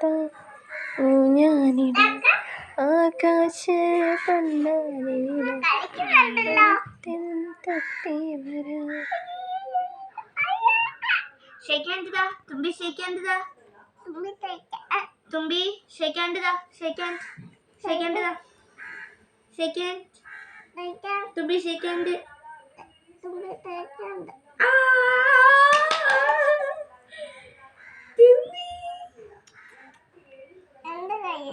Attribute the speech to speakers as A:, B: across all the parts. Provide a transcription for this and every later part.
A: താ ഊഞ്ഞാലിട ആകാശ തട്ടി വരാ
B: ഷേക്കാൻഡിതാ തുമ്പി ഷേക്കാൻഡിതാ തുമ്പി ഷേക്കാൻഡിതാ ഷേക്കാൻ ഷേക്കാൻഡിതാ ഷേക്കാൻ തുമ്പി ഷേക്കാൻഡ് ആ തുമ്പി
C: എന്റെ കയ്യ്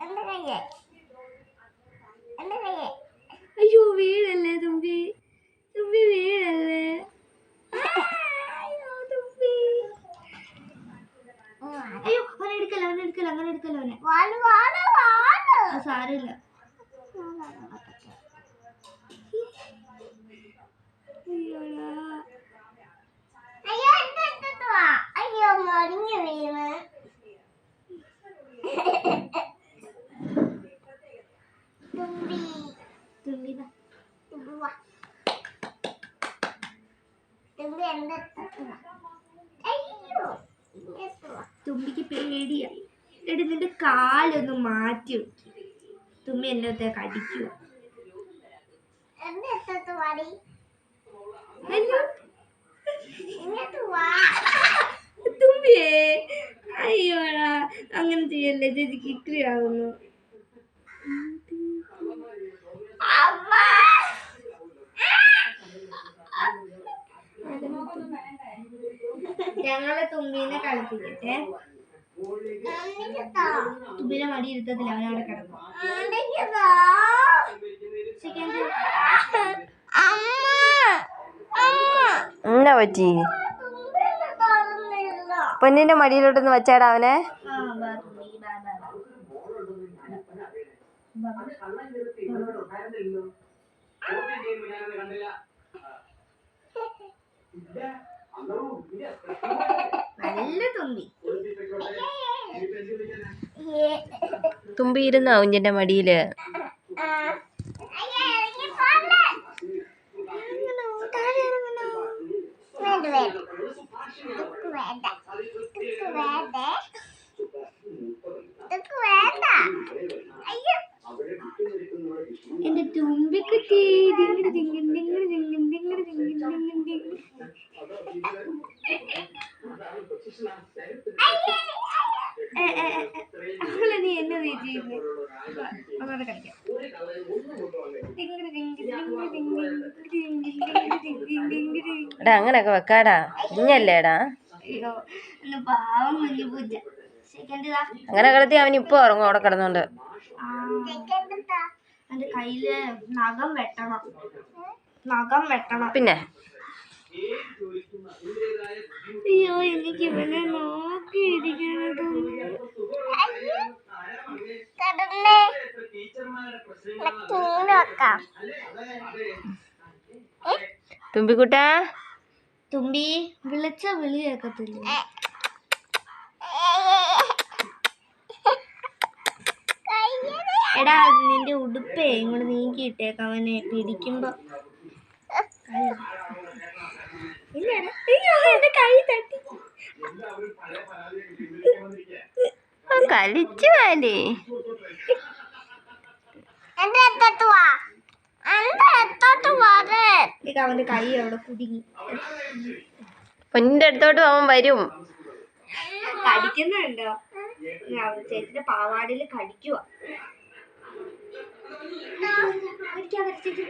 C: എന്റെ കയ്യ് എന്റെ കയ്യ്
B: അയ്യോ വീഴല്ലേ തുമ്പി? തുമ്പി വീഴല്ലേ? അയ്യോ അവനെ എടുക്കല്ല അവനെ എടുക്കല്ല അങ്ങനെ എടുക്കല്ല അവനെ? സാരമില്ല. അയ്യോടാ
C: അയ്യോ എന്റെ അടുത്ത് വാ അയ്യോ മറിഞ്ഞു വീണ് തുമ്പി
B: തുമ്പി ദാ.
C: തുമ്പി വാ തുമ്പി എന്റെ അടുത്ത് വാ അയ്യോ ഇങ്ങോട്ട് വാ
B: തുമ്പിക്ക് പേടിയാ. എടി നിന്റെ കാലൊന്ന് മാറ്റി വെക്ക്. തുമ്പി എന്നത്തെ കടിക്കുക
C: വാ.
B: തുമ്പിയേ. അയ്യോടാ. അങ്ങനെ ചെയ്യല്ലേ? ചേച്ചി കിക്കിളിയാകുന്നു ഞങ്ങളെ തുമ്പീനെ കളിപ്പിക്കട്ടെ. തുമ്പിനെ മടി ഇരുത്തത്തില്ല അവനവിടെ
C: അമ്മ
A: എന്നാ പറ്റി? പൊന്നിന്റെ മടിയിലോട്ടൊന്ന് വെച്ചാടാ അവനെ.
B: ആ. നല്ല തുമ്പി.
A: തുമ്പി ഇരുന്നോ കുഞ്ഞിന്റെ
C: മടിയിൽ.
B: എന്റെ തുമ്പിക്കുട്ടി ദിങ്ങിൻ ദിങ്ങിൻ ദിങ്ങിൻ ഏ, ഏ, ഏ, ഏ. അവളെ നീ എന്നെ നീ ചെയ്യുന്നു. കളിക്കാം.
A: എടാ അങ്ങനൊക്കെ വെക്കാടാ. കുഞ്ഞല്ലേടാ? അങ്ങനെ കിടത്തി അവൻ ഇപ്പൊ ഉറങ്ങും അവിടെ കിടന്നോണ്ട്
B: കയ്യിൽ നഖം വെട്ടണം. നഖം വെട്ടണം.
A: പിന്നെ?
B: അയ്യോ എനിക്ക് ഇവനെ
C: വെക്കാം.
A: തുമ്പിക്കുട്ടാ?
B: തുമ്പി വിളിച്ച വിളി കേൾക്കത്തില്ല. എടാ നിന്റെ ഉടുപ്പേ ഇങ്ങോട്ട് നീക്കിയിട്ടേക്കവനെ പിടിക്കുമ്പോ ഇല്ലടാ. അയ്യോ, എന്റെ കൈ തട്ടി
A: കളിച്ചു വേണ്ടേ
B: അവന്റെ കൈ അവിടെ കുടുങ്ങി.
A: പൊന്നിന്റെ അടുത്തോട്ട് അവൻ വരും.
B: കടിക്കുന്നുണ്ടോ? ഞാൻ ചേച്ചിന്റെ പാവാടിയിൽ കടിക്കുക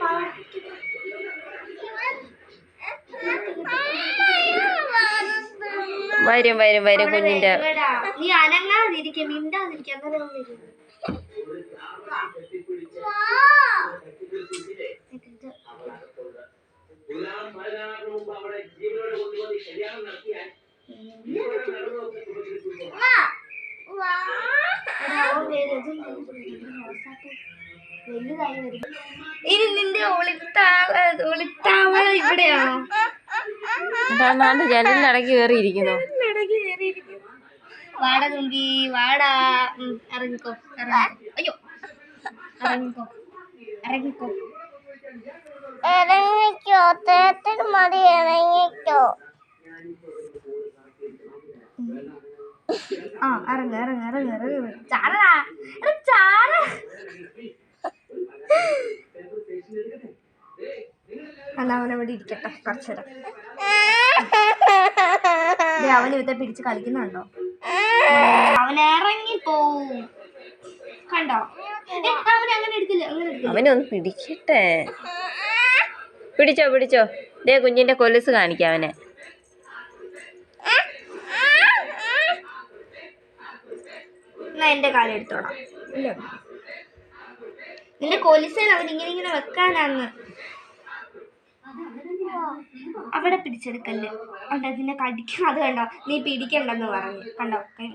B: പാവാട
A: വരും വരും വരും കുഞ്ഞിന്റെ.
B: നീ അങ്ങനെ. വലുതായി വരും ഇനി നിന്റെ ഒളിത്താവ ഒളിത്താവള ഇവിടെയാണോ? ഇടയ്ക്ക് കയറിയിരിക്കുന്നു. വാട തുമ്പി വാട. ഇറങ്ങിക്കോ അയ്യോ. ഇറങ്ങിക്കോ ഇറങ്ങിക്കോ.
C: ഇറങ്ങിക്കോ തേത്തിന് മതി ഇറങ്ങിക്കോ.
B: ആ ഇറങ്ങ ഇറങ്ങ ഇറങ്ങ ഇറങ്ങ. ചാടാ ചാട. എന്നാ അവൻ അവിടെ ഇരിക്കട്ടെ കുറച്ചേരം ദേ, അവൻ ഇവത്തെ പിടിച്ച് കളിക്കുന്നുണ്ടോ? അവൻ ഇറങ്ങി പോവും കണ്ടോ അവൻ അങ്ങനെ എടുക്കില്ല അവനെ ഒന്ന്
A: അവനൊന്ന് പിടിക്കട്ടെ. പിടിച്ചോ പിടിച്ചോ. ദേ കുഞ്ഞിന്റെ കൊലസ് കാണിക്കാം അവനെ.
B: എന്റെ കാലം എടുത്തോടാം നിന്റെ അവരിങ്ങനെ ഇങ്ങനെ വെക്കാനാന്ന്. അവിടെ പിടിച്ചെടുക്കല്ലേ. കണ്ടോ അതിനെ കടിക്കും അത് കണ്ടോ നീ പിടിക്കണ്ടെന്ന് പറഞ്ഞു. കണ്ടോ കൈ